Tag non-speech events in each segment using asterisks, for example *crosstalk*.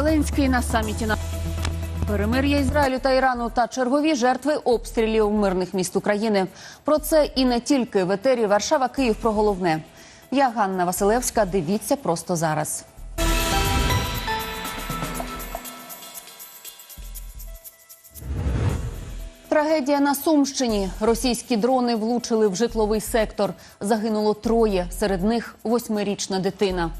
Зеленський на саміті на перемир'я Ізраїлю та Ірану та чергові жертви обстрілів мирних міст України. Про це і не тільки в етері Варшава, Київ про головне. Я Ганна Василевська. Дивіться просто зараз. Трагедія на Сумщині. Російські дрони влучили в житловий сектор. Загинуло троє. Серед них восьмирічна дитина.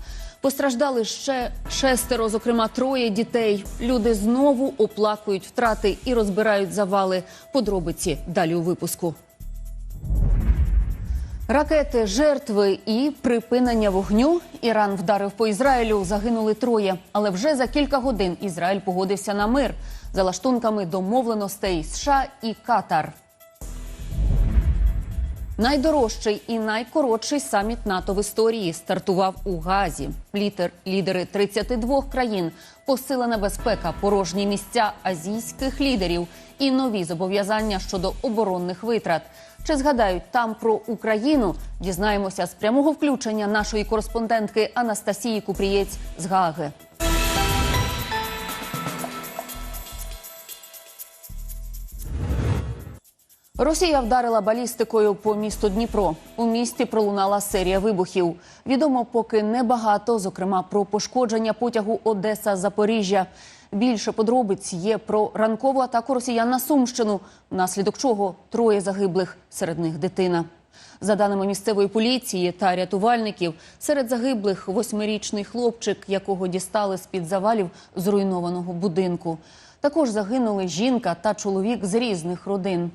Постраждали ще шестеро, зокрема троє дітей. Люди знову оплакують втрати і розбирають завали. Подробиці далі у випуску. Ракети, жертви і припинення вогню. Іран вдарив по Ізраїлю. Загинули троє. Але вже за кілька годин Ізраїль погодився на мир за лаштунками домовленостей США і Катар. Найдорожчий і найкоротший саміт НАТО в історії стартував у Газі. Літер лідери 32 країн, посилена безпека, порожні місця азійських лідерів і нові зобов'язання щодо оборонних витрат. Чи згадають там про Україну? Дізнаємося з прямого включення нашої кореспондентки Анастасії Купрієць з Гаги. Росія вдарила балістикою по місту Дніпро. У місті пролунала серія вибухів. Відомо поки небагато, зокрема про пошкодження потягу Одеса Запоріжжя. Більше подробиць є про ранкову атаку росіян на Сумщину, внаслідок чого троє загиблих, серед них дитина. За даними місцевої поліції та рятувальників, серед загиблих восьмирічний хлопчик, якого дістали з під завалів зруйнованого будинку. Також загинули жінка та чоловік з різних родин.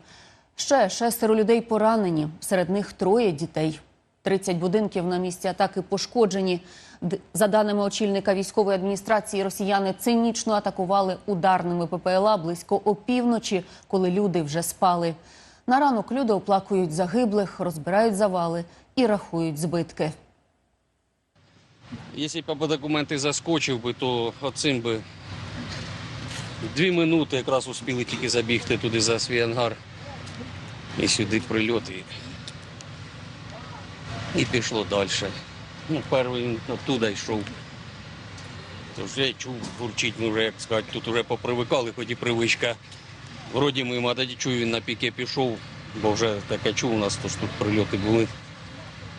Ще шестеро людей поранені, серед них троє дітей. 30 будинків на місці атаки пошкоджені. За даними очільника військової адміністрації, росіяни цинічно атакували ударними ППЛА близько опівночі, коли люди вже спали. На ранок люди оплакують загиблих, розбирають завали і рахують збитки. Якщо б документи заскочив би, то оцим би дві минути якраз успіли тільки забігти туди за свій ангар. І сюди прильот і, і пішло далі. Ну, перший оттуда йшов. Тож я чув, гурчить, ми як сказати, тут вже попривикали, хоч і привичка. Вроді мимо, а тоді чую, він на піке пішов, бо вже таке чув у нас, то ж тут прильоти були.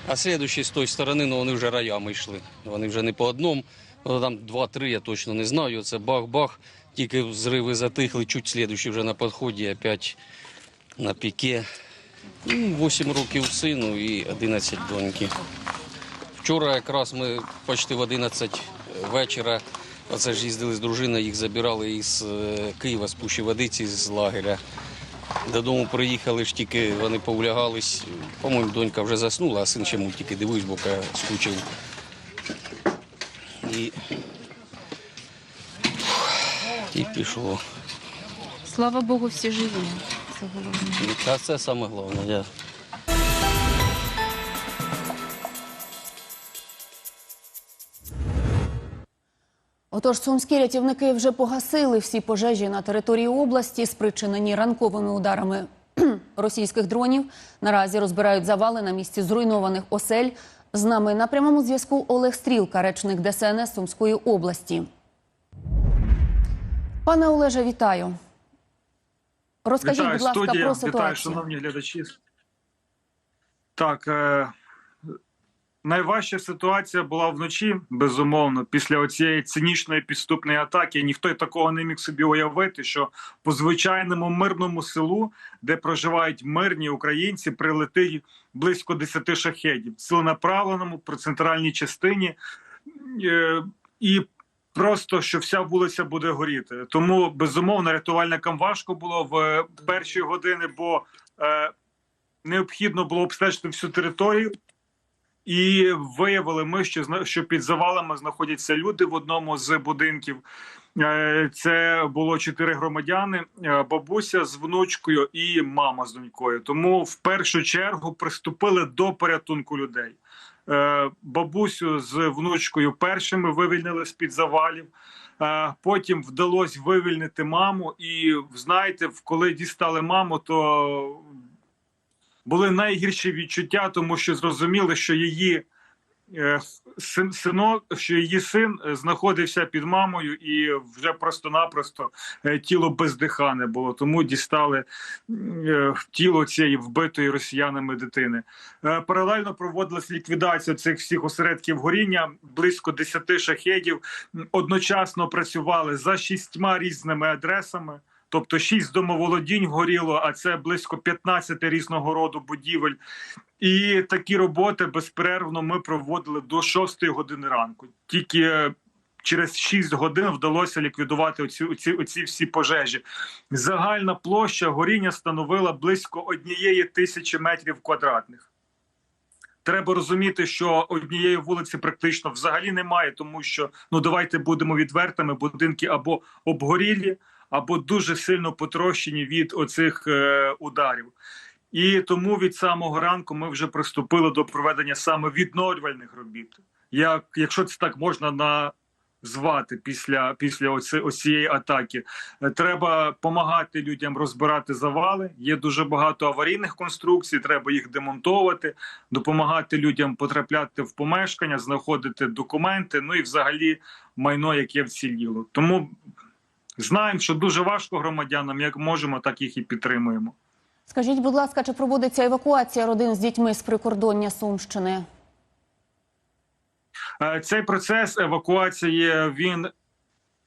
А слідуючі з тої сторони, ну вони вже раями йшли. Вони вже не по одному, ну, там два-три, я точно не знаю. Це бах-бах, тільки взриви затихли, чуть слідуючі вже на підході, опять на піке. Ну, 8 років сину і 11 доньки. Вчора якраз ми почти в 11 вечора, оце ж їздили з дружиною, їх забирали із е, Києва, з Пущі Водиці, з лагеря. Додому приїхали ж тільки вони повлягались. По-моєму, донька вже заснула, а син ще мультики дивився, бо скучив. І... І пішло. Слава Богу, всі живі. Це головне. Та це саме головне. Я... Отож, сумські рятівники вже погасили всі пожежі на території області, спричинені ранковими ударами *clears throat* російських дронів. Наразі розбирають завали на місці зруйнованих осель. З нами на прямому зв'язку Олег Стрілка, речник ДСНС Сумської області. Пане Олеже, вітаю. Розкажіть, Вітаю, будь ласка, студія. про Вітаю, шановні глядачі. Так, е, найважча ситуація була вночі, безумовно, після цієї цинічної підступної атаки. Ніхто такого не міг собі уявити, що по звичайному мирному селу, де проживають мирні українці, прилетить близько 10 шахедів. Ціленаправленому при центральній частині. Е, і Просто що вся вулиця буде горіти, тому безумовно рятувальникам важко було в перші години, бо е, необхідно було обстежити всю територію, і виявили ми, що що під завалами знаходяться люди в одному з будинків. Е, Це було чотири громадяни: е, бабуся з внучкою і мама з донькою. Тому в першу чергу приступили до порятунку людей. Е, Бабусю з внучкою першими вивільнили з під завалів. Е, Потім вдалося вивільнити маму, і знаєте, коли дістали маму, то були найгірші відчуття, тому що зрозуміли, що її синок, що її син е, знаходився під мамою і вже просто-напросто е, тіло бездихане було. Тому дістали е, тіло цієї вбитої росіянами дитини. Е, Паралельно проводилась ліквідація цих всіх осередків горіння. Близько 10 шахедів одночасно працювали за шістьма різними адресами. Тобто шість домоволодінь горіло, а це близько 15 різного роду будівель. І такі роботи безперервно ми проводили до 6 години ранку. Тільки через 6 годин вдалося ліквідувати оці, оці, оці всі пожежі. Загальна площа горіння становила близько однієї тисячі метрів квадратних. Треба розуміти, що однієї вулиці практично взагалі немає, тому що ну давайте будемо відвертими. Будинки або обгорілі, або дуже сильно потрощені від оцих е, ударів. І тому від самого ранку ми вже приступили до проведення саме відновлювальних робіт. Як, якщо це так можна назвати після, після оці, атаки, Е, треба допомагати людям розбирати завали. Є дуже багато аварійних конструкцій, треба їх демонтовувати, допомагати людям потрапляти в помешкання, знаходити документи, ну і взагалі майно, яке вціліло. Тому знаємо, що дуже важко громадянам, як можемо, так їх і підтримуємо. Скажіть, будь ласка, чи проводиться евакуація родин з дітьми з прикордоння Сумщини? Е, Цей процес евакуації він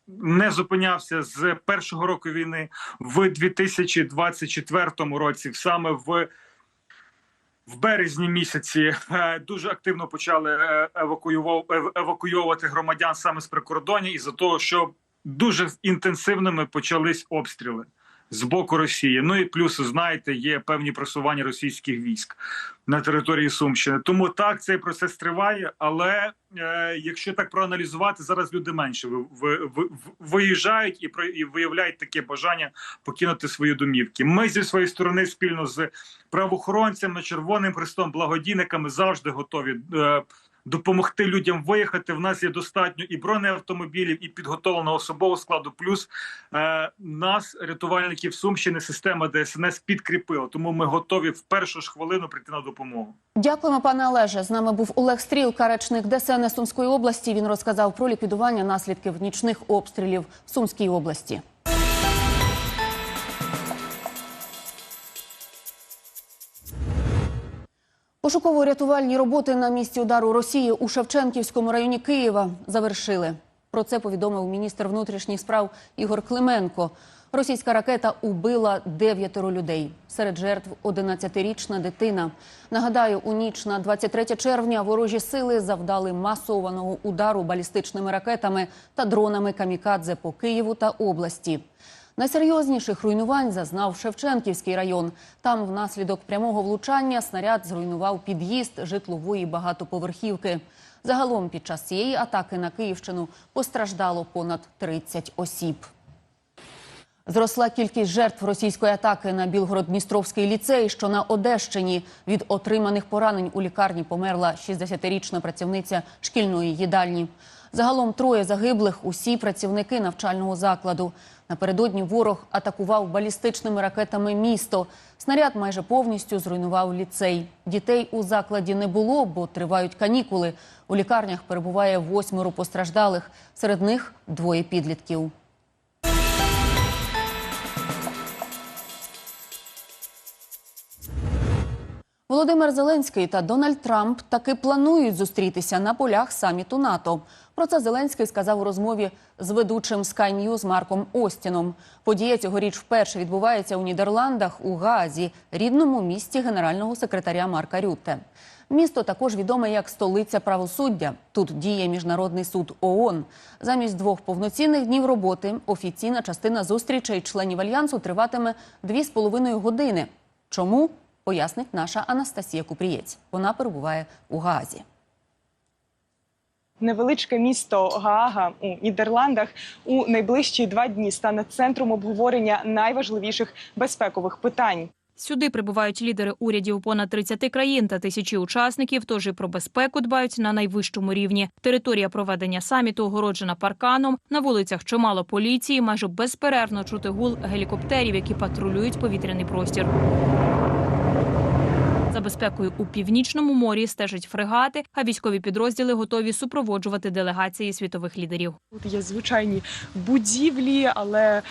не зупинявся з першого року війни в 2024 році, саме в. В березні місяці е, дуже активно почали е, евакуював- ев- евакуйовувати громадян саме з прикордоння, із за того, що дуже інтенсивними почались обстріли з боку Росії. Ну і плюс, знаєте, є певні просування російських військ на території Сумщини. Тому так цей процес триває. Але е, якщо так проаналізувати, зараз люди менше ви, ви, ви, виїжджають і про і виявляють таке бажання покинути свої домівки. Ми зі своєї сторони спільно з правоохоронцями, Червоним Хрестом, благодійниками завжди готові. Е, Допомогти людям виїхати. В нас є достатньо і бронеавтомобілів, і підготовленого особового складу. Плюс е, нас, рятувальників Сумщини, система ДСНС підкріпила. Тому ми готові в першу ж хвилину прийти на допомогу. Дякуємо, пане Олеже. З нами був Олег Стрілка, речник ДСНС Сумської області. Він розказав про ліквідування наслідків нічних обстрілів в Сумській області. Пошуково-рятувальні роботи на місці удару Росії у Шевченківському районі Києва завершили. Про це повідомив міністр внутрішніх справ Ігор Клименко. Російська ракета убила дев'ятеро людей. Серед жертв 11-річна дитина. Нагадаю, у ніч на 23 червня ворожі сили завдали масованого удару балістичними ракетами та дронами камікадзе по Києву та області. Найсерйозніших руйнувань зазнав Шевченківський район. Там внаслідок прямого влучання снаряд зруйнував під'їзд житлової багатоповерхівки. Загалом під час цієї атаки на Київщину постраждало понад 30 осіб. Зросла кількість жертв російської атаки на Білгород-Дністровський ліцей, що на Одещині від отриманих поранень у лікарні померла 60-річна працівниця шкільної їдальні. Загалом троє загиблих усі працівники навчального закладу. Напередодні ворог атакував балістичними ракетами місто. Снаряд майже повністю зруйнував ліцей. Дітей у закладі не було, бо тривають канікули. У лікарнях перебуває восьмеро постраждалих. Серед них двоє підлітків. Володимир Зеленський та Дональд Трамп таки планують зустрітися на полях саміту НАТО. Про це Зеленський сказав у розмові з ведучим Sky News Марком Остіном. Подія цьогоріч вперше відбувається у Нідерландах у Гаазі, рідному місті генерального секретаря Марка Рютте. Місто також відоме як столиця правосуддя. Тут діє міжнародний суд ООН. Замість двох повноцінних днів роботи офіційна частина зустрічей членів альянсу триватиме дві з половиною години. Чому? Пояснить наша Анастасія Купрієць. Вона перебуває у Гаазі. Невеличке місто Гаага у Нідерландах у найближчі два дні стане центром обговорення найважливіших безпекових питань. Сюди прибувають лідери урядів понад 30 країн та тисячі учасників. Тож і про безпеку дбають на найвищому рівні. Територія проведення саміту огороджена парканом. На вулицях чимало поліції. Майже безперервно чути гул гелікоптерів, які патрулюють повітряний простір. Безпекою у північному морі стежать фрегати, а військові підрозділи готові супроводжувати делегації світових лідерів. Тут є звичайні будівлі, але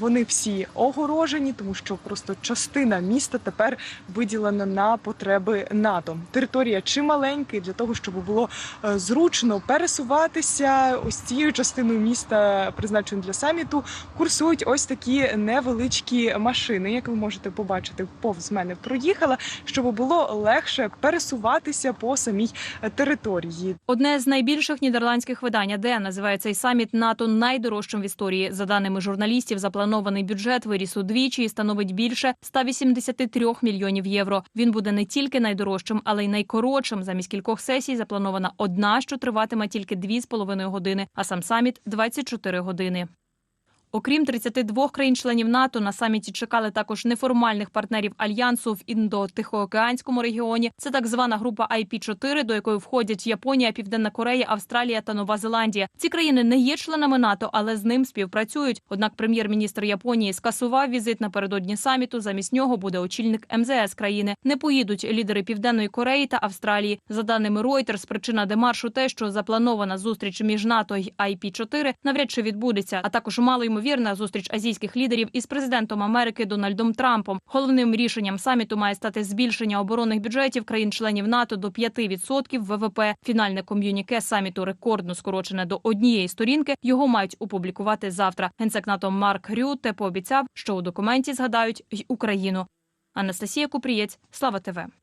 вони всі огорожені, тому що просто частина міста тепер виділена на потреби НАТО. Територія чималенька для того, щоб було е, зручно пересуватися. Ось цією частиною міста, призначеною для саміту, курсують ось такі невеличкі машини. Як ви можете побачити, повз мене проїхала, щоб було легше пересуватися по самій території. Одне з найбільших нідерландських видань АД називає цей саміт НАТО найдорожчим в історії. За даними журналістів, запланований бюджет виріс удвічі і становить більше 183 мільйонів євро. Він буде не тільки найдорожчим, але й найкоротшим. Замість кількох сесій запланована одна, що триватиме тільки дві з половиною години, а сам саміт 24 години. Окрім 32 країн-членів НАТО, на саміті чекали також неформальних партнерів альянсу в індо-тихоокеанському регіоні. Це так звана група IP-4, до якої входять Японія, Південна Корея, Австралія та Нова Зеландія. Ці країни не є членами НАТО, але з ним співпрацюють. Однак прем'єр-міністр Японії скасував візит напередодні саміту. Замість нього буде очільник МЗС країни. Не поїдуть лідери Південної Кореї та Австралії. За даними Reuters, причина демаршу те, що запланована зустріч між НАТО й IP-4 навряд чи відбудеться, а також мало ймовірна зустріч азійських лідерів із президентом Америки Дональдом Трампом. Головним рішенням саміту має стати збільшення оборонних бюджетів країн-членів НАТО до 5% ВВП. Фінальне ком'юніке саміту рекордно скорочене до однієї сторінки. Його мають опублікувати завтра. Генсек НАТО Марк Рюте пообіцяв, що у документі згадають й Україну. Анастасія Купрієць, Слава ТВ.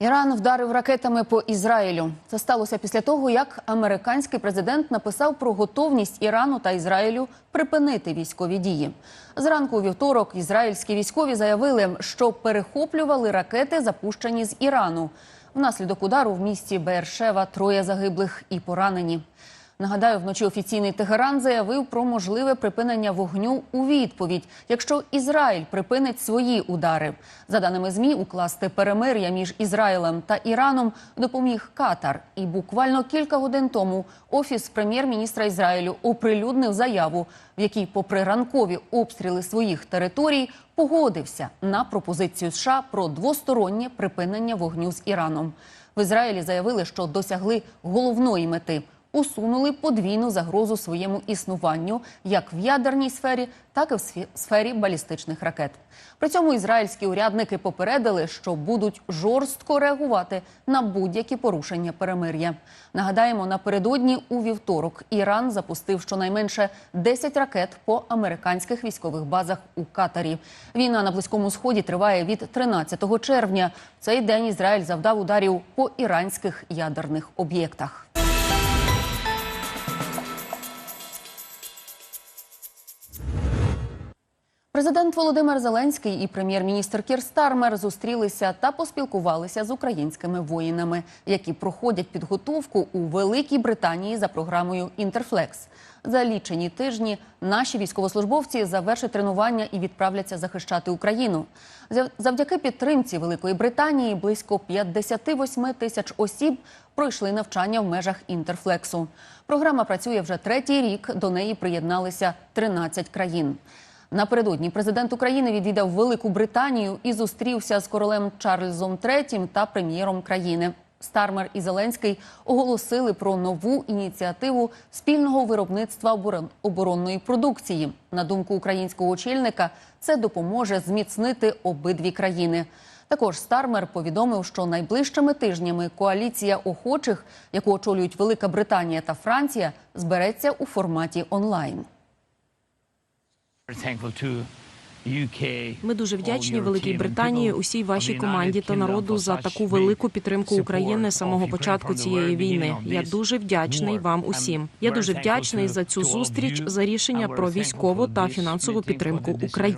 Іран вдарив ракетами по Ізраїлю. Це сталося після того, як американський президент написав про готовність Ірану та Ізраїлю припинити військові дії. Зранку у вівторок ізраїльські військові заявили, що перехоплювали ракети, запущені з Ірану. Внаслідок удару в місті Бершева троє загиблих і поранені. Нагадаю, вночі офіційний Тегеран заявив про можливе припинення вогню у відповідь, якщо Ізраїль припинить свої удари. За даними змі, укласти перемир'я між Ізраїлем та Іраном допоміг Катар. І буквально кілька годин тому офіс прем'єр-міністра Ізраїлю оприлюднив заяву, в якій, попри ранкові обстріли своїх територій, погодився на пропозицію США про двостороннє припинення вогню з Іраном. В Ізраїлі заявили, що досягли головної мети усунули подвійну загрозу своєму існуванню як в ядерній сфері, так і в сфері балістичних ракет. При цьому ізраїльські урядники попередили, що будуть жорстко реагувати на будь-які порушення перемир'я. Нагадаємо, напередодні у вівторок Іран запустив щонайменше 10 ракет по американських військових базах у Катарі. Війна на близькому сході триває від 13 червня. В цей день Ізраїль завдав ударів по іранських ядерних об'єктах. Президент Володимир Зеленський і прем'єр-міністр Кір Стармер зустрілися та поспілкувалися з українськими воїнами, які проходять підготовку у Великій Британії за програмою Інтерфлекс. За лічені тижні наші військовослужбовці завершать тренування і відправляться захищати Україну. Зав- Завдяки підтримці Великої Британії близько 58 тисяч осіб пройшли навчання в межах Інтерфлексу. Програма працює вже третій рік. До неї приєдналися 13 країн. Напередодні президент України відвідав Велику Британію і зустрівся з королем Чарльзом III та прем'єром країни. Стармер і Зеленський оголосили про нову ініціативу спільного виробництва оборонної продукції. На думку українського очільника, це допоможе зміцнити обидві країни. Також Стармер повідомив, що найближчими тижнями коаліція охочих, яку очолюють Велика Британія та Франція, збереться у форматі онлайн. Ми дуже вдячні Великій Британії, усій вашій команді та народу за таку велику підтримку України з самого початку цієї війни. Я дуже вдячний вам усім. Я дуже вдячний за цю зустріч, за рішення про військову та фінансову підтримку України.